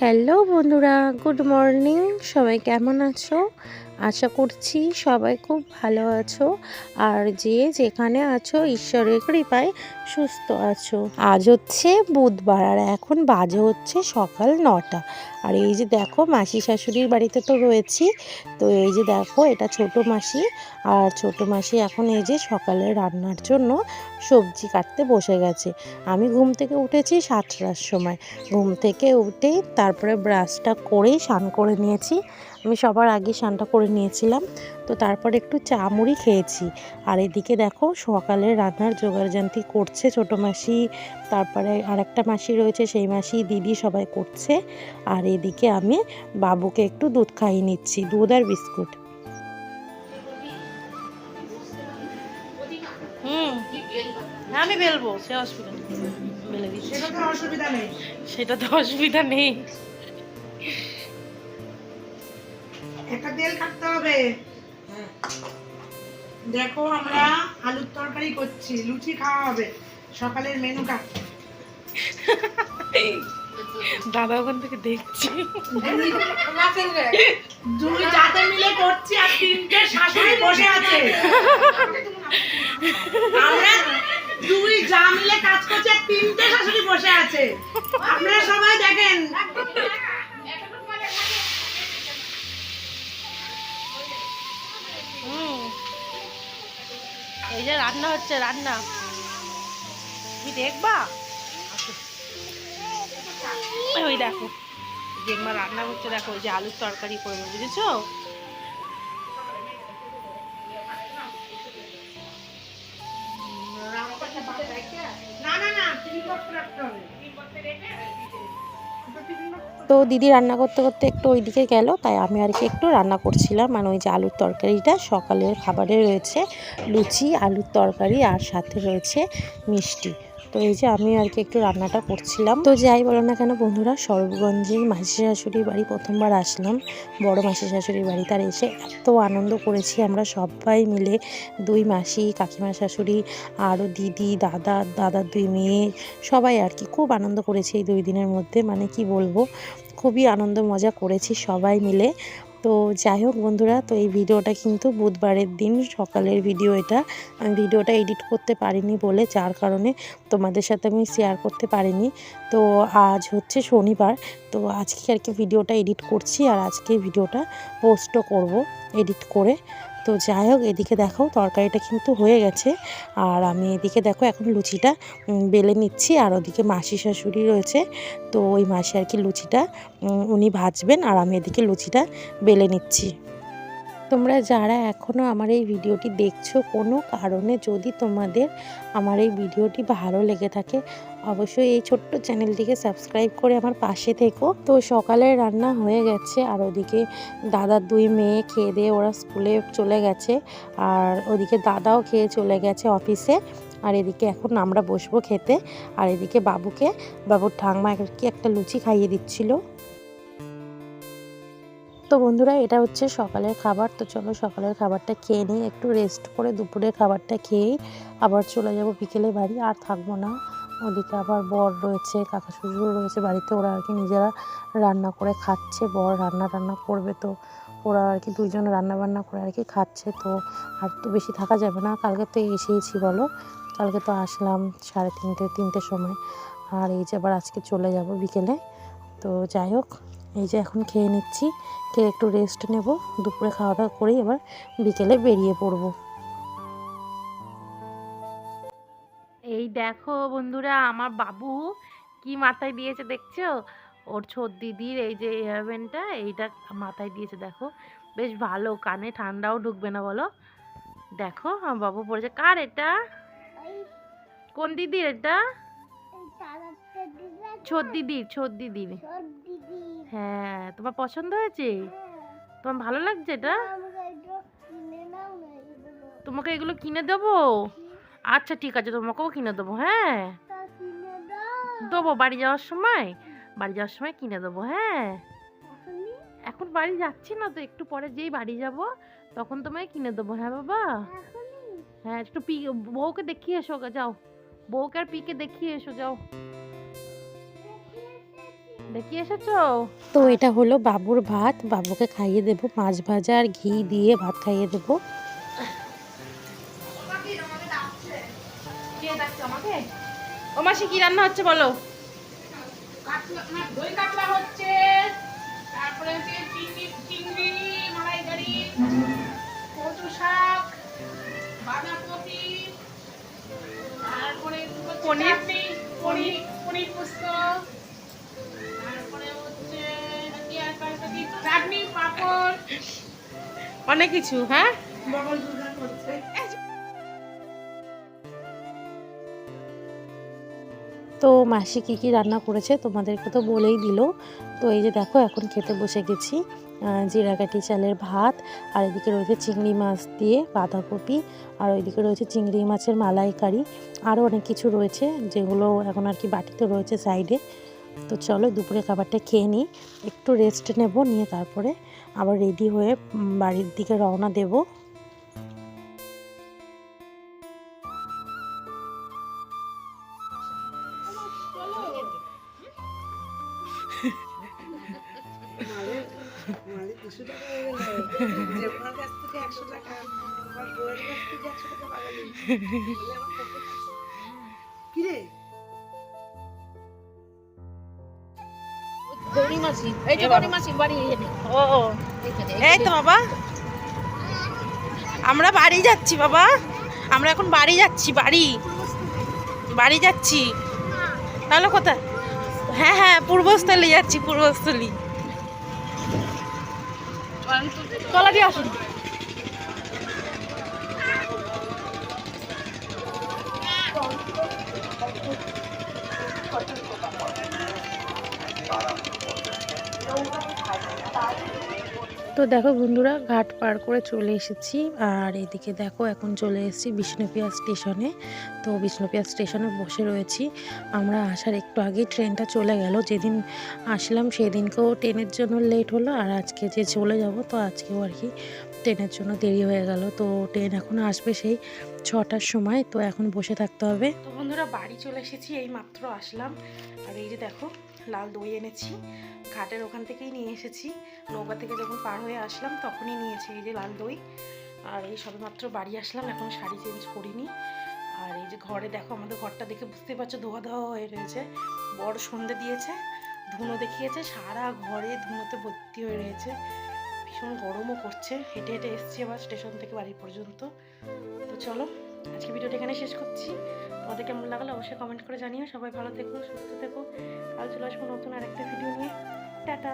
Hello বন্ধুরা, good morning. সবাই কেমন আছো? আশা করছি সবাই খুব ভালো আছো। আর যে যেখানে আছো, ঈশ্বরের কৃপায় সুস্থ আছো। আজ হচ্ছে বুধবার, আর এখন বাজে হচ্ছে সকাল নটা। আর এই যে দেখো, মাসি শাশুড়ির বাড়িতে তো রয়েছি। তো এই যে দেখো, এটা ছোট মাসি। আর ছোট মাসি এখন এই যে সকালে রান্নার জন্য সবজি কাটতে বসে গেছে। আমি ঘুম থেকে উঠেছি সাতটার সময়। ঘুম থেকে উঠেই তারপরে ব্রাশটা করেই স্নান করে নিয়েছি। আমি সবার আগে স্নানটা করে নিয়েছিলাম। তো তারপরে একটু চা মুড়ি খেয়েছি। আর এদিকে দেখো সকালে রান্নার জোগাড়জান্তি করছে ছোটো মাসি। তারপরে আরেকটা মাসি রয়েছে, সেই মাসি দিদি সবাই করছে। আর এদিকে আমি বাবুকে একটু দুধ খাইয়ে নিচ্ছি, দুধ আর বিস্কুট। আমি বেলবো সে অসুবিধা নেই। বেলে দিচ্ছি। সেটা তো অসুবিধা নেই। সেটা তো অসুবিধা নেই। একটা তেল কাটতে হবে। দেখো আমরা আলুর তরকারি করছি লুচি খাওয়া হবে। সকালের মেনুটা দাদা ওখান থেকে দেখছি। দুই মিলে করছি আর তিনটে শাশুড়ি বসে আছে। আমরা দুই মিলে কাজ করছি, তিনটে শাশুড়ি বসে আছে। আপনারা সবাই দেখেন। এই যে রান্না হচ্ছে, রান্না। তুমি দেখবা? ওই দেখো জেম্মা রান্না হচ্ছে দেখো, ওই যে আলুর তরকারি করবে বুঝেছ? তো দিদি রান্না করতে করতে একটু ওই দিকে গেল, তাই আমি আর কি একটু রান্না করছিলাম। মানে ওই যে আলুর তরকারিটা, সকালের খাবারে রয়েছে লুচি, আলুর তরকারি আর সাথে রয়েছে মিষ্টি। তো এই যে আমি আর কি একটু রান্নাটা করছিলাম। তো যাই বলো না কেন বন্ধুরা, সরবগঞ্জের মাসি শাশুড়ির বাড়ি প্রথমবার আসলাম। বড় মাসি শাশুড়ির বাড়ি তার এসে এত আনন্দ করেছি আমরা সবাই মিলে। দুই মাসি, কাকিমা শাশুড়ি, আরও দিদি, দাদা দাদার দুই মেয়ে, সবাই আর কি খুব আনন্দ করেছি এই দুই দিনের মধ্যে। মানে কি বলব, খুবই আনন্দ মজা করেছি সবাই মিলে। তো যাই হোক বন্ধুরা, তো এই ভিডিওটা কিন্তু বুধবারের দিন, সকালের ভিডিও এটা। আমি ভিডিওটা এডিট করতে পারিনি বলে, যার কারণে তোমাদের সাথে আমি শেয়ার করতে পারিনি। তো আজ হচ্ছে শনিবার, তো আজকে আর কি ভিডিওটা এডিট করছি আর আজকে ভিডিওটা পোস্টও করব এডিট করে। তো যাই হোক, এদিকে দেখো তরকারিটা কিন্তু হয়ে গেছে। আর আমি এদিকে দেখো এখন লুচিটা বেলে নিচ্ছি। আর ওদিকে মাসি শাশুড়ি রয়েছে। তো ওই মাসি আর কি লুচিটা উনি ভাজবেন। আর আমি এদিকে লুচিটা বেলে নিচ্ছি। তোমরা যারা এখনও আমার এই ভিডিওটি দেখছ, কোনো কারণে যদি তোমাদের আমার এই ভিডিওটি ভালো লেগে থাকে, অবশ্যই এই ছোট্ট চ্যানেলটিকে সাবস্ক্রাইব করে আমার পাশে থেকো। তো সকালে রান্না হয়ে গেছে, আর ওদিকে দাদার দুই মেয়ে খেয়ে দিয়ে ওরা স্কুলে চলে গেছে, আর ওদিকে দাদাও খেয়ে চলে গেছে অফিসে, আর এদিকে এখন আমরা বসবো খেতে, আর এদিকে বাবুকে, বাবুর ঠাংমা কি একটা লুচি খাইয়ে দিচ্ছিল। তো বন্ধুরা, এটা হচ্ছে সকালের খাবার। তো চলো সকালের খাবারটা খেয়ে নিই, একটু রেস্ট করে দুপুরের খাবারটা খেয়েই আবার চলে যাব বিকেলে বাড়ি। আর থাকব না। ওদিকে আবার বর রয়েছে কাকা শ্বশুর রয়েছে বাড়িতে। ওরা আর কি নিজেরা রান্না করে খাচ্ছে। বর রান্না টান্না করবে তো, ওরা আর কি দুজন রান্না বান্না করে আর কি খাচ্ছে তো। আর তো বেশি থাকা যাবে না। কালকে তো এসেইছি বলো। কালকে তো আসলাম সাড়ে তিনটে, তিনটের সময়। আর এই যে আবার আজকে চলে যাব বিকেলে। তো যাই হোক এই যে এখন খেয়ে নিচ্ছি, খেয়ে একটু রেস্ট নেব। দুপুরে খাওয়া দাওয়া করেই এবার বিকেলে বেরিয়ে পড়ব। এই দেখো বন্ধুরা, আমার বাবু কি মাথায় দিয়েছে দেখছ? ওর ছোট দিদির এই যে হেয়ারব্যান্ডটা, এইটা মাথায় দিয়েছে, দেখো। বেশ ভালো, কানে ঠান্ডাও ঢুকবে না বলো? দেখো, আমার বাবু পড়েছে। কার এটা? কোন দিদির এটা? ছোট দিদির ছোট দিদির হ্যাঁ তোমার পছন্দ হয়েছে? তোমার ভালো লাগছে এটা? তোমাকে এগুলো কিনে দেবো? আচ্ছা ঠিক আছে তোমাকেও কিনে দেবো হ্যাঁ। দেবো বাড়ি যাওয়ার সময়? বাড়ি যাওয়ার সময় কিনে দেবো হ্যাঁ। এখন বাড়ি যাচ্ছি না তো একটু পরে যেই বাড়ি যাব তখন তোমায় কিনে দেবো হ্যাঁ বাবা? হ্যাঁ একটু বউকে দেখিয়ে এসো যাও। বউকে আর পিকে দেখিয়ে এসো যাও। দেখিয়ে এসেছ? তো এটা হলো বাবুর ভাত। বাবুকে খাইয়ে দেব মাছ ভাজা আর ঘি দিয়ে ভাত খাইয়ে দেব। কে ডাকছো আমাকে? ও মাসি কি রান্না হচ্ছে বলো? দই কাতলা হচ্ছে। পনির? পনির পোস্ত। অনেক কিছু হ্যাঁ? তো মাসি কী কী রান্না করেছে তোমাদেরকে তো বলেই দিল। তো এই যে দেখো এখন খেতে বসে গেছি আহ, জিরাকাঠি চালের ভাত আর এদিকে রয়েছে চিংড়ি মাছ দিয়ে বাঁধাকপি আর ওইদিকে রয়েছে চিংড়ি মাছের মালাইকারি আরও অনেক কিছু রয়েছে যেগুলো এখন আর কি বাটিতে রয়েছে সাইডে। তো চলো দুপুরে খাবারটা খেয়ে নিই একটু রেস্ট নেব নিয়ে তারপরে আবার রেডি হয়ে বাড়ির দিকে রওনা দেবো। কিরে এই তো ও ও। এই তো বাবা। আমরা বাড়ি যাচ্ছি বাবা। আমরা এখন বাড়ি যাচ্ছি বাড়ি। বাড়ি যাচ্ছি। তাহলে কোথায়? হ্যাঁ হ্যাঁ পূর্বস্থলী যাচ্ছি পূর্বস্থলী। তলা দিয়ে আসুন। তো দেখো বন্ধুরা, ঘাট পার করে চলে এসেছি। আর এদিকে দেখো, এখন চলে এসেছি বিষ্ণুপিয়া স্টেশনে। তো বিষ্ণুপিয়া স্টেশনে বসে রয়েছি। আমরা আসার একটু আগেই ট্রেনটা চলে গেল। যেদিন আসলাম সেদিনকেও ট্রেনের জন্য লেট হলো, আর আজকে যে চলে যাব, তো আজকেও আর কি ট্রেনের জন্য দেরি হয়ে গেল। তো ট্রেন এখন আসবে সেই ছটার সময়, তো এখন বসে থাকতে হবে। তো বন্ধুরা, বাড়ি চলে এসেছি, এই মাত্র আসলাম। আর এই যে দেখো লাল দই এনেছি। ঘাটের ওখান থেকেই নিয়ে এসেছি। নৌকা থেকে যখন পার হয়ে আসলাম, তখনই নিয়েছি এই যে লাল দই। আর এই সবে মাত্র বাড়ি আসলাম, এখন শাড়ি চেঞ্জ করিনি। আর এই যে ঘরে দেখো, আমাদের ঘরটা দেখে বুঝতে পারছ, ধোয়া ধোয়া হয়ে রয়েছে। বড় সন্ধে দিয়েছে, ধুনো দেখিয়েছে, সারা ঘরে ধুনোতে ভর্তি হয়ে রয়েছে। ভীষণ গরমও করছে। হেঁটে হেঁটে এসছি আবার স্টেশন থেকে বাড়ি পর্যন্ত। তো চলো আজকে ভিডিওটা এখানে শেষ করছি। তোমাদের কেমন লাগল অবশ্যই কমেন্ট করে জানিও। সবাই ভালো থেকো, সুস্থ থেকো। কাল চলে আসব নতুন আরেকটা ভিডিও নিয়ে। টাটা।